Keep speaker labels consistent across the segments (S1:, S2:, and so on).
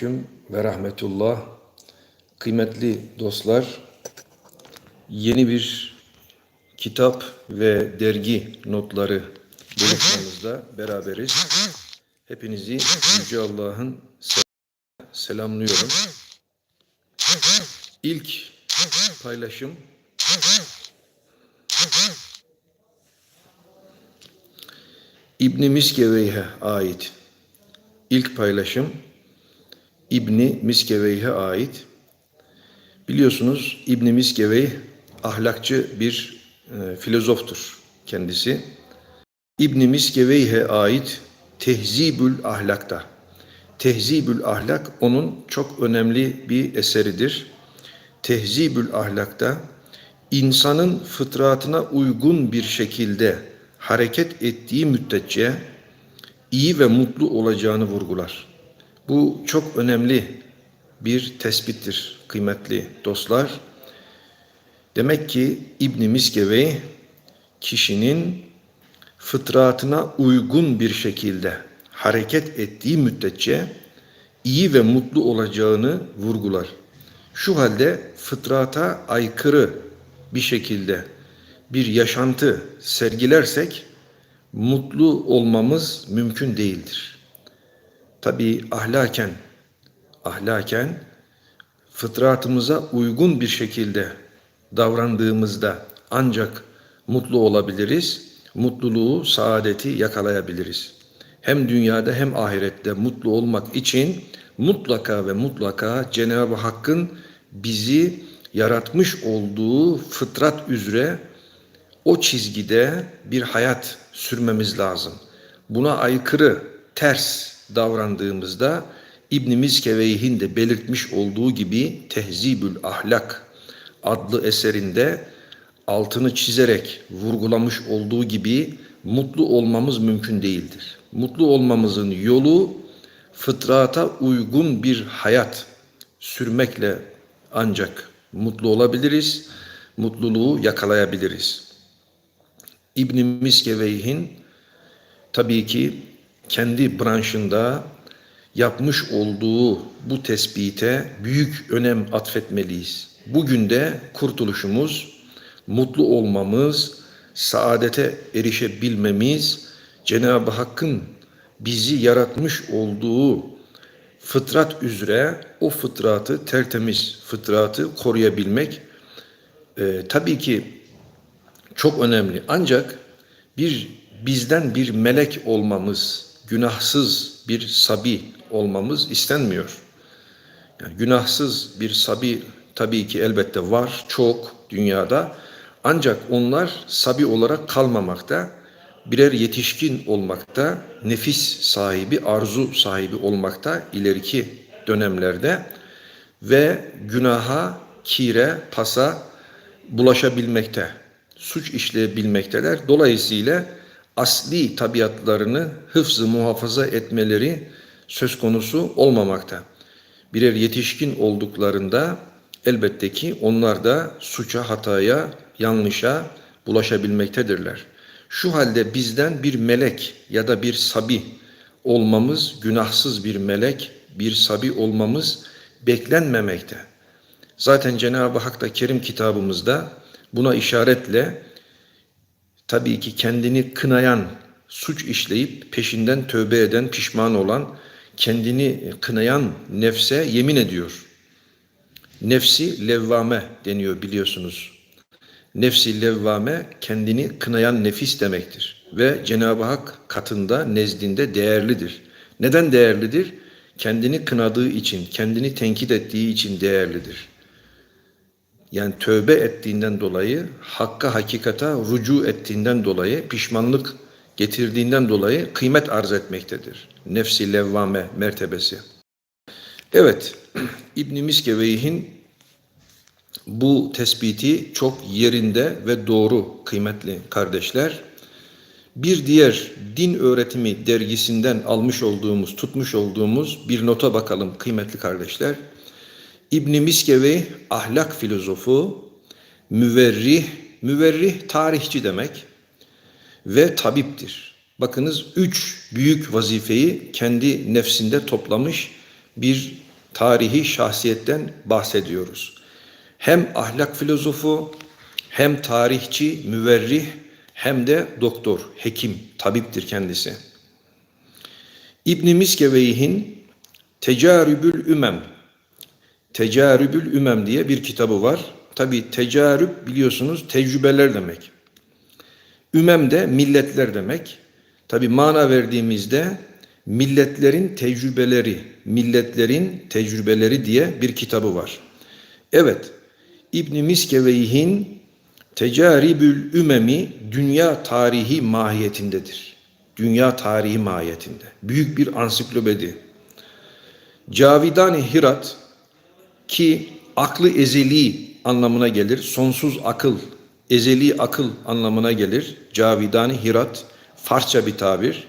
S1: aleyküm ve rahmetullah. Kıymetli dostlar, yeni bir kitap ve dergi notları buluşmamızda beraberiz. Hepinizi Yüce Allah'ın sel- selamlıyorum. İlk paylaşım İbni Miskeveyh'e ait. İlk paylaşım İbni Miskeveyh'e ait. Biliyorsunuz İbni Miskeveyh ahlakçı bir e, filozoftur kendisi. İbni Miskeveyh'e ait Tehzibül Ahlak'ta. Tehzibül Ahlak onun çok önemli bir eseridir. Tehzibül Ahlak'ta insanın fıtratına uygun bir şekilde hareket ettiği müddetçe iyi ve mutlu olacağını vurgular. Bu çok önemli bir tespittir kıymetli dostlar. Demek ki İbn Miskevey kişinin fıtratına uygun bir şekilde hareket ettiği müddetçe iyi ve mutlu olacağını vurgular. Şu halde fıtrata aykırı bir şekilde bir yaşantı sergilersek mutlu olmamız mümkün değildir. Tabi ahlaken, ahlaken fıtratımıza uygun bir şekilde davrandığımızda ancak mutlu olabiliriz, mutluluğu, saadeti yakalayabiliriz. Hem dünyada hem ahirette mutlu olmak için mutlaka ve mutlaka Cenab-ı Hakk'ın bizi yaratmış olduğu fıtrat üzere o çizgide bir hayat sürmemiz lazım. Buna aykırı, ters davrandığımızda İbn Miskeveyh'in de belirtmiş olduğu gibi Tehzibül Ahlak adlı eserinde altını çizerek vurgulamış olduğu gibi mutlu olmamız mümkün değildir. Mutlu olmamızın yolu fıtrata uygun bir hayat sürmekle ancak mutlu olabiliriz, mutluluğu yakalayabiliriz. İbn Miskeveyh'in tabii ki kendi branşında yapmış olduğu bu tespite büyük önem atfetmeliyiz. Bugün de kurtuluşumuz, mutlu olmamız, saadete erişebilmemiz, Cenab-ı Hakk'ın bizi yaratmış olduğu fıtrat üzere o fıtratı, tertemiz fıtratı koruyabilmek e, tabii ki çok önemli. Ancak bir bizden bir melek olmamız, günahsız bir sabi olmamız istenmiyor. Yani günahsız bir sabi tabii ki elbette var, çok dünyada. Ancak onlar sabi olarak kalmamakta, birer yetişkin olmakta, nefis sahibi, arzu sahibi olmakta ileriki dönemlerde ve günaha, kire, pasa bulaşabilmekte, suç işleyebilmekteler. Dolayısıyla asli tabiatlarını hıfzı muhafaza etmeleri söz konusu olmamakta. Birer yetişkin olduklarında elbette ki onlar da suça, hataya, yanlışa bulaşabilmektedirler. Şu halde bizden bir melek ya da bir sabi olmamız, günahsız bir melek, bir sabi olmamız beklenmemekte. Zaten Cenab-ı Hak da Kerim kitabımızda buna işaretle tabii ki kendini kınayan, suç işleyip peşinden tövbe eden, pişman olan, kendini kınayan nefse yemin ediyor. Nefsi levvame deniyor biliyorsunuz. Nefsi levvame kendini kınayan nefis demektir. Ve Cenab-ı Hak katında, nezdinde değerlidir. Neden değerlidir? Kendini kınadığı için, kendini tenkit ettiği için değerlidir. Yani tövbe ettiğinden dolayı, hakka hakikata rucu ettiğinden dolayı, pişmanlık getirdiğinden dolayı kıymet arz etmektedir. Nefsi levvame mertebesi. Evet, İbn Miskeveyh'in bu tespiti çok yerinde ve doğru kıymetli kardeşler. Bir diğer din öğretimi dergisinden almış olduğumuz, tutmuş olduğumuz bir nota bakalım kıymetli kardeşler. İbn Miskevey ahlak filozofu, müverrih, müverrih tarihçi demek ve tabiptir. Bakınız üç büyük vazifeyi kendi nefsinde toplamış bir tarihi şahsiyetten bahsediyoruz. Hem ahlak filozofu, hem tarihçi, müverrih, hem de doktor, hekim, tabiptir kendisi. İbn Miskeveyh'in Tecarübül Ümem, Tecarübül Ümem diye bir kitabı var. Tabi tecarüb biliyorsunuz tecrübeler demek. Ümem de milletler demek. Tabi mana verdiğimizde milletlerin tecrübeleri, milletlerin tecrübeleri diye bir kitabı var. Evet, İbn Miskeveyh'in Tecaribül Ümemi dünya tarihi mahiyetindedir. Dünya tarihi mahiyetinde. Büyük bir ansiklopedi. Cavidani Hirat ki aklı ezeli anlamına gelir. Sonsuz akıl, ezeli akıl anlamına gelir. Cavidani Hirat Farsça bir tabir.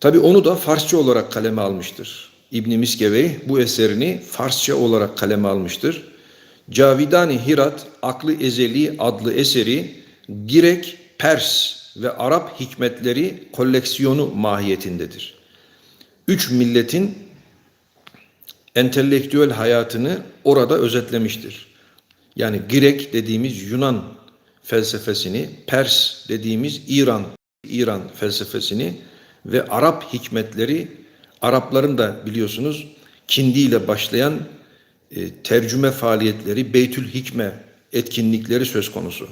S1: Tabi onu da Farsça olarak kaleme almıştır. İbn Miskevey bu eserini Farsça olarak kaleme almıştır. Cavidani Hirat Aklı Ezeli adlı eseri Girek, Pers ve Arap hikmetleri koleksiyonu mahiyetindedir. Üç milletin entelektüel hayatını orada özetlemiştir. Yani Girek dediğimiz Yunan felsefesini, Pers dediğimiz İran, İran felsefesini ve Arap hikmetleri, Arapların da biliyorsunuz Kindi ile başlayan e, tercüme faaliyetleri, Beytül Hikme etkinlikleri söz konusu.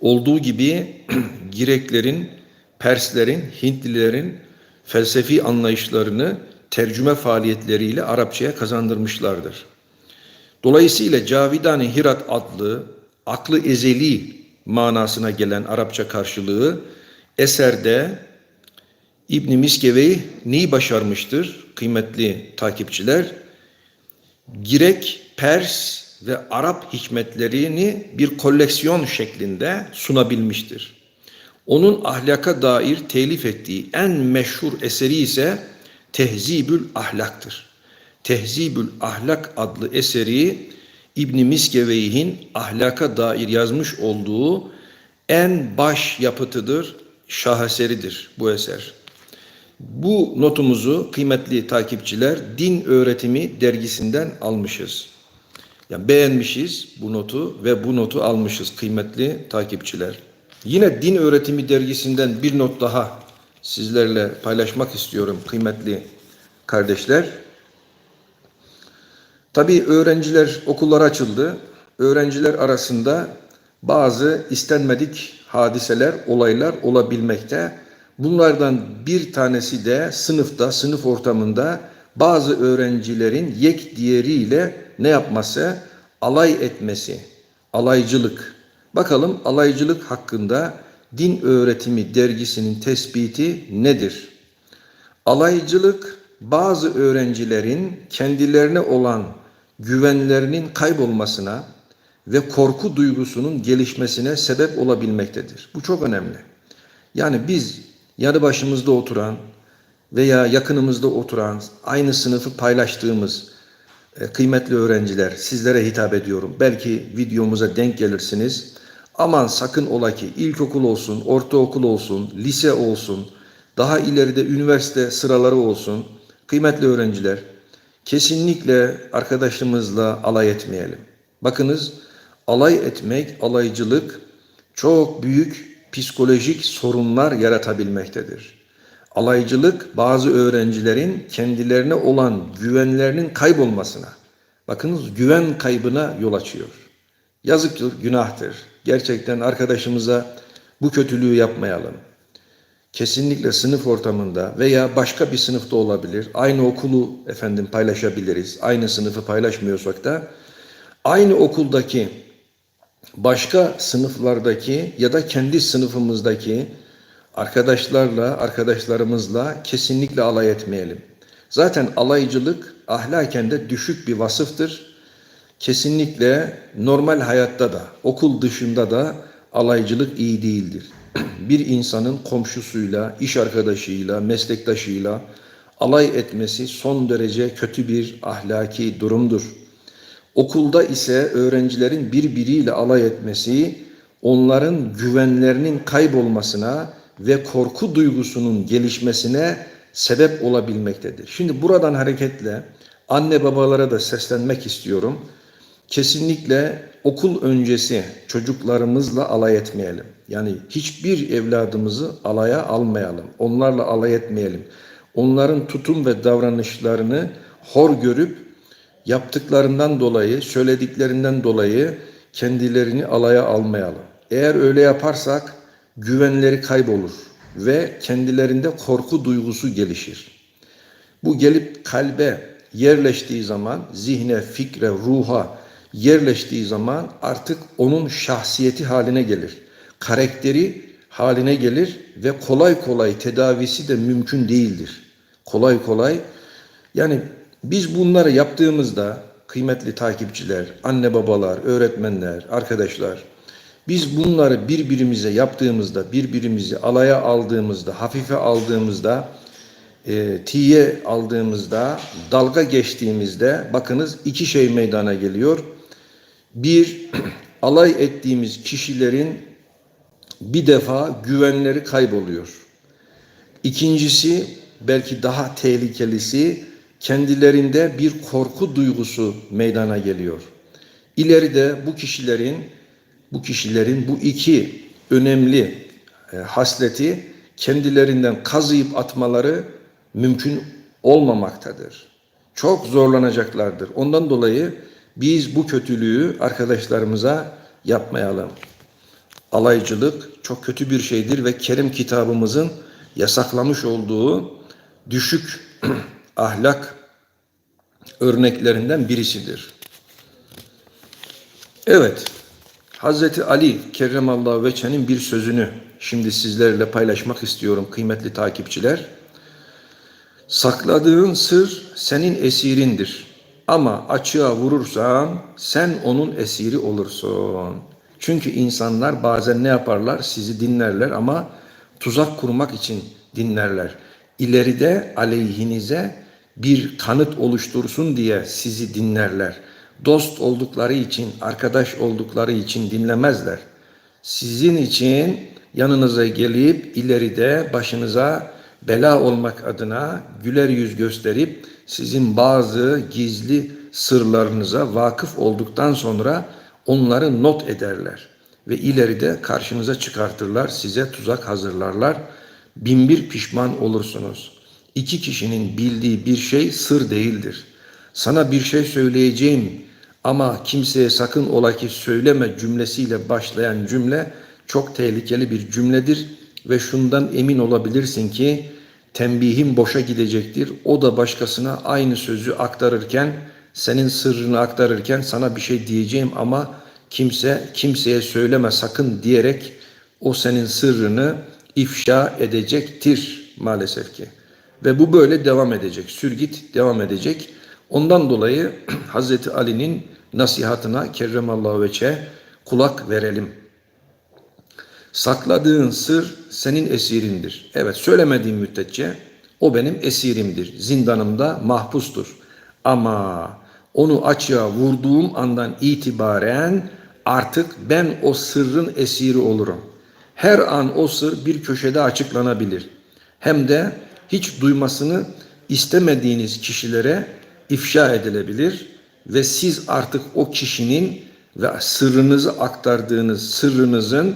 S1: Olduğu gibi Gireklerin, Perslerin, Hintlilerin felsefi anlayışlarını tercüme faaliyetleriyle Arapçaya kazandırmışlardır. Dolayısıyla Cavidani Hirat adlı aklı ezeli manasına gelen Arapça karşılığı eserde İbn Miskevey neyi başarmıştır kıymetli takipçiler? Girek, Pers ve Arap hikmetlerini bir koleksiyon şeklinde sunabilmiştir. Onun ahlaka dair telif ettiği en meşhur eseri ise Tehzibül Ahlak'tır. Tehzibül Ahlak adlı eseri İbn Miskeveyh'in ahlaka dair yazmış olduğu en baş yapıtıdır, şaheseridir bu eser. Bu notumuzu kıymetli takipçiler Din Öğretimi dergisinden almışız. Yani beğenmişiz bu notu ve bu notu almışız kıymetli takipçiler. Yine Din Öğretimi dergisinden bir not daha sizlerle paylaşmak istiyorum kıymetli kardeşler. Tabii öğrenciler okullar açıldı. Öğrenciler arasında bazı istenmedik hadiseler, olaylar olabilmekte. Bunlardan bir tanesi de sınıfta, sınıf ortamında bazı öğrencilerin yek diğeriyle ne yapması? Alay etmesi, alaycılık. Bakalım alaycılık hakkında Din Öğretimi dergisinin tespiti nedir? Alaycılık bazı öğrencilerin kendilerine olan güvenlerinin kaybolmasına ve korku duygusunun gelişmesine sebep olabilmektedir. Bu çok önemli. Yani biz yanı başımızda oturan veya yakınımızda oturan, aynı sınıfı paylaştığımız e, kıymetli öğrenciler, sizlere hitap ediyorum. Belki videomuza denk gelirsiniz. Aman sakın ola ki ilkokul olsun, ortaokul olsun, lise olsun, daha ileride üniversite sıraları olsun. Kıymetli öğrenciler, kesinlikle arkadaşımızla alay etmeyelim. Bakınız, alay etmek, alaycılık çok büyük psikolojik sorunlar yaratabilmektedir. Alaycılık bazı öğrencilerin kendilerine olan güvenlerinin kaybolmasına, bakınız güven kaybına yol açıyor. Yazıktır, günahtır. Gerçekten arkadaşımıza bu kötülüğü yapmayalım. Kesinlikle sınıf ortamında veya başka bir sınıfta olabilir. Aynı okulu efendim paylaşabiliriz. Aynı sınıfı paylaşmıyorsak da aynı okuldaki başka sınıflardaki ya da kendi sınıfımızdaki arkadaşlarla, arkadaşlarımızla kesinlikle alay etmeyelim. Zaten alaycılık ahlaken de düşük bir vasıftır. Kesinlikle normal hayatta da, okul dışında da alaycılık iyi değildir. Bir insanın komşusuyla, iş arkadaşıyla, meslektaşıyla alay etmesi son derece kötü bir ahlaki durumdur. Okulda ise öğrencilerin birbiriyle alay etmesi onların güvenlerinin kaybolmasına ve korku duygusunun gelişmesine sebep olabilmektedir. Şimdi buradan hareketle Anne babalara da seslenmek istiyorum. Kesinlikle okul öncesi çocuklarımızla alay etmeyelim. Yani hiçbir evladımızı alaya almayalım. Onlarla alay etmeyelim. Onların tutum ve davranışlarını hor görüp yaptıklarından dolayı, söylediklerinden dolayı kendilerini alaya almayalım. Eğer öyle yaparsak güvenleri kaybolur ve kendilerinde korku duygusu gelişir. Bu gelip kalbe yerleştiği zaman, zihne, fikre, ruha yerleştiği zaman artık onun şahsiyeti haline gelir. Karakteri haline gelir ve kolay kolay tedavisi de mümkün değildir. Kolay kolay yani biz bunları yaptığımızda kıymetli takipçiler, anne babalar, öğretmenler, arkadaşlar biz bunları birbirimize yaptığımızda, birbirimizi alaya aldığımızda, hafife aldığımızda, e, tiye aldığımızda, dalga geçtiğimizde bakınız iki şey meydana geliyor. Bir, alay ettiğimiz kişilerin bir defa güvenleri kayboluyor. İkincisi, belki daha tehlikelisi, kendilerinde bir korku duygusu meydana geliyor. İleride bu kişilerin bu kişilerin bu iki önemli e, hasleti kendilerinden kazıyıp atmaları mümkün olmamaktadır. Çok zorlanacaklardır. Ondan dolayı biz bu kötülüğü arkadaşlarımıza yapmayalım. Alaycılık çok kötü bir şeydir ve Kerim kitabımızın yasaklamış olduğu düşük ahlak örneklerinden birisidir. Evet, Hazreti Ali Kerremallahu Veçe'nin bir sözünü şimdi sizlerle paylaşmak istiyorum kıymetli takipçiler. Sakladığın sır senin esirindir. Ama açığa vurursan sen onun esiri olursun. Çünkü insanlar bazen ne yaparlar? Sizi dinlerler ama tuzak kurmak için dinlerler. İleride aleyhinize bir kanıt oluştursun diye sizi dinlerler. Dost oldukları için, arkadaş oldukları için dinlemezler. Sizin için yanınıza gelip ileride başınıza bela olmak adına güler yüz gösterip sizin bazı gizli sırlarınıza vakıf olduktan sonra onları not ederler ve ileride karşınıza çıkartırlar, size tuzak hazırlarlar. Binbir pişman olursunuz. İki kişinin bildiği bir şey sır değildir. Sana bir şey söyleyeceğim ama kimseye sakın ola ki söyleme cümlesiyle başlayan cümle çok tehlikeli bir cümledir ve şundan emin olabilirsin ki tembihim boşa gidecektir. O da başkasına aynı sözü aktarırken, senin sırrını aktarırken sana bir şey diyeceğim ama kimse kimseye söyleme sakın diyerek o senin sırrını ifşa edecektir maalesef ki. Ve bu böyle devam edecek. Sürgit devam edecek. Ondan dolayı Hazreti Ali'nin nasihatına kerremallahu veçe kulak verelim. Sakladığın sır senin esirindir. Evet söylemediğim müddetçe o benim esirimdir. Zindanımda mahpustur. Ama onu açığa vurduğum andan itibaren artık ben o sırrın esiri olurum. Her an o sır bir köşede açıklanabilir. Hem de hiç duymasını istemediğiniz kişilere ifşa edilebilir ve siz artık o kişinin ve sırrınızı aktardığınız sırrınızın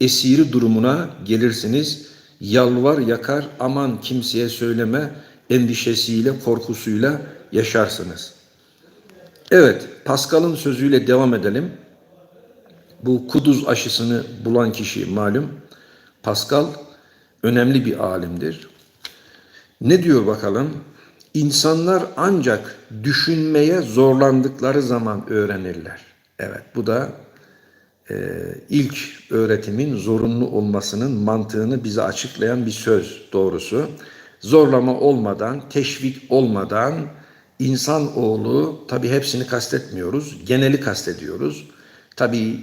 S1: esiri durumuna gelirsiniz. Yalvar yakar aman kimseye söyleme endişesiyle korkusuyla yaşarsınız. Evet Pascal'ın sözüyle devam edelim. Bu kuduz aşısını bulan kişi malum. Pascal önemli bir alimdir. Ne diyor bakalım? İnsanlar ancak düşünmeye zorlandıkları zaman öğrenirler. Evet bu da e, ilk öğretimin zorunlu olmasının mantığını bize açıklayan bir söz doğrusu. Zorlama olmadan, teşvik olmadan insan oğlu tabi hepsini kastetmiyoruz, geneli kastediyoruz. Tabi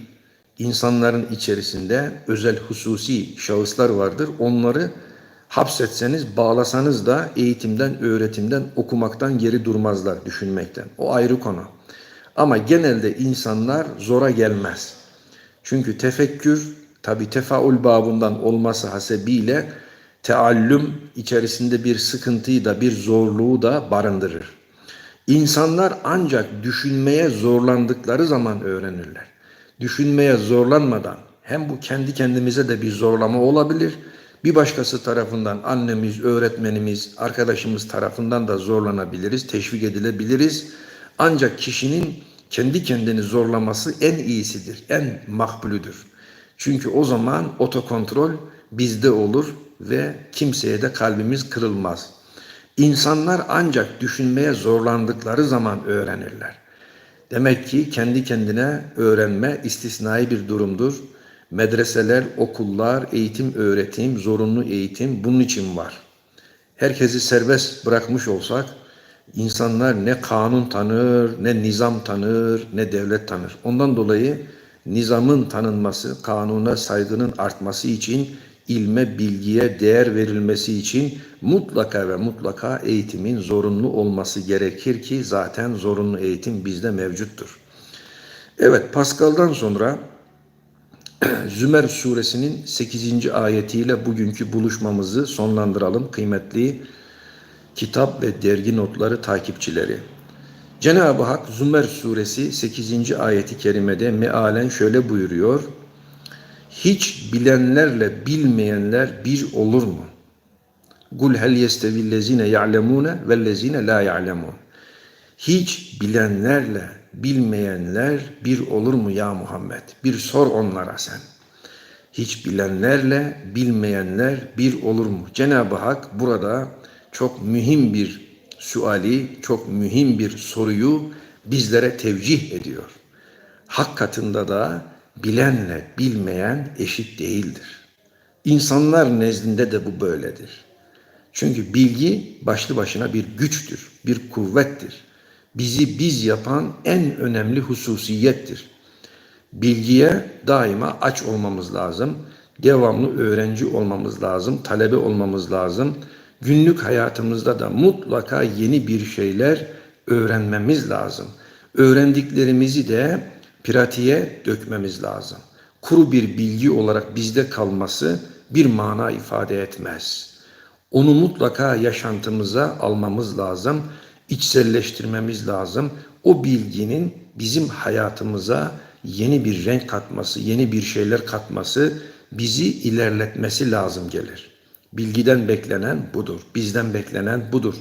S1: insanların içerisinde özel hususi şahıslar vardır. Onları hapsetseniz, bağlasanız da eğitimden, öğretimden, okumaktan geri durmazlar, düşünmekten. O ayrı konu. Ama genelde insanlar zora gelmez. Çünkü tefekkür tabi tefaül babından olması hasebiyle teallüm içerisinde bir sıkıntıyı da bir zorluğu da barındırır. İnsanlar ancak düşünmeye zorlandıkları zaman öğrenirler. Düşünmeye zorlanmadan hem bu kendi kendimize de bir zorlama olabilir. Bir başkası tarafından annemiz, öğretmenimiz, arkadaşımız tarafından da zorlanabiliriz, teşvik edilebiliriz. Ancak kişinin kendi kendini zorlaması en iyisidir, en makbulüdür. Çünkü o zaman otokontrol bizde olur ve kimseye de kalbimiz kırılmaz. İnsanlar ancak düşünmeye zorlandıkları zaman öğrenirler. Demek ki kendi kendine öğrenme istisnai bir durumdur. Medreseler, okullar, eğitim, öğretim, zorunlu eğitim bunun için var. Herkesi serbest bırakmış olsak insanlar ne kanun tanır, ne nizam tanır, ne devlet tanır. Ondan dolayı nizamın tanınması, kanuna saygının artması için ilme, bilgiye değer verilmesi için mutlaka ve mutlaka eğitimin zorunlu olması gerekir ki zaten zorunlu eğitim bizde mevcuttur. Evet Pascal'dan sonra Zümer suresinin 8. ayetiyle bugünkü buluşmamızı sonlandıralım kıymetli kitap ve dergi notları takipçileri. Cenab-ı Hak Zümer suresi 8. ayeti kerimede mealen şöyle buyuruyor. Hiç bilenlerle bilmeyenler bir olur mu? Kul hel yestevillezine ya'lemune vellezine la ya'lemun. Hiç bilenlerle bilmeyenler bir olur mu ya Muhammed? Bir sor onlara sen. Hiç bilenlerle bilmeyenler bir olur mu? Cenab-ı Hak burada çok mühim bir suali, çok mühim bir soruyu bizlere tevcih ediyor. Hak katında da bilenle bilmeyen eşit değildir. İnsanlar nezdinde de bu böyledir. Çünkü bilgi başlı başına bir güçtür, bir kuvvettir. Bizi biz yapan en önemli hususiyettir. Bilgiye daima aç olmamız lazım. Devamlı öğrenci olmamız lazım, talebe olmamız lazım. Günlük hayatımızda da mutlaka yeni bir şeyler öğrenmemiz lazım. Öğrendiklerimizi de pratiğe dökmemiz lazım. Kuru bir bilgi olarak bizde kalması bir mana ifade etmez. Onu mutlaka yaşantımıza almamız lazım, içselleştirmemiz lazım. O bilginin bizim hayatımıza yeni bir renk katması, yeni bir şeyler katması, bizi ilerletmesi lazım gelir. Bilgiden beklenen budur, bizden beklenen budur.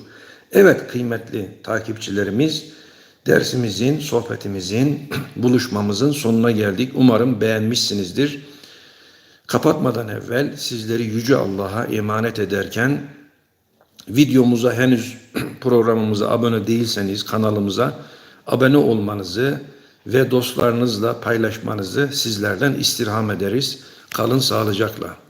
S1: Evet kıymetli takipçilerimiz, dersimizin, sohbetimizin, buluşmamızın sonuna geldik. Umarım beğenmişsinizdir. Kapatmadan evvel sizleri Yüce Allah'a emanet ederken videomuza henüz programımıza abone değilseniz kanalımıza abone olmanızı ve dostlarınızla paylaşmanızı sizlerden istirham ederiz. Kalın sağlıcakla.